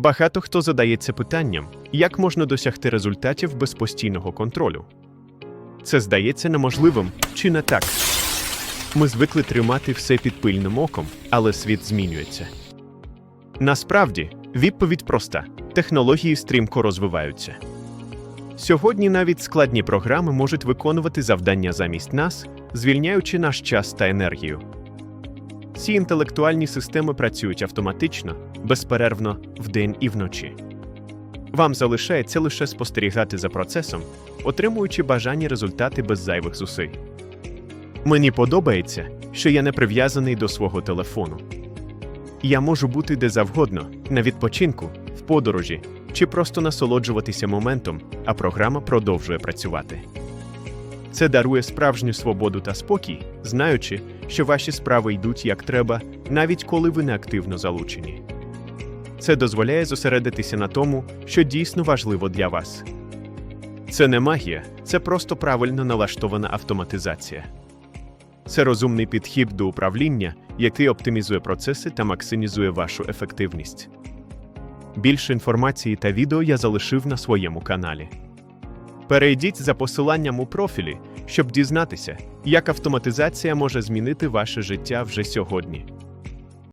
Багато хто задається питанням, як можна досягти результатів без постійного контролю. Це здається неможливим чи не так. Ми звикли тримати все під пильним оком, але світ змінюється. Насправді, відповідь проста: технології стрімко розвиваються. Сьогодні навіть складні програми можуть виконувати завдання замість нас, звільняючи наш час та енергію. Ці інтелектуальні системи працюють автоматично, безперервно вдень і вночі. Вам залишається лише спостерігати за процесом, отримуючи бажані результати без зайвих зусиль. Мені подобається, що я не прив'язаний до свого телефону. Я можу бути де завгодно, на відпочинку, в подорожі чи просто насолоджуватися моментом, а програма продовжує працювати. Це дарує справжню свободу та спокій, знаючи, що ваші справи йдуть як треба, навіть коли ви не активно залучені. Це дозволяє зосередитися на тому, що дійсно важливо для вас. Це не магія, це просто правильно налаштована автоматизація. Це розумний підхід до управління, який оптимізує процеси та максимізує вашу ефективність. Більше інформації та відео я залишив на своєму каналі. Перейдіть за посиланням у профілі, щоб дізнатися, як автоматизація може змінити ваше життя вже сьогодні.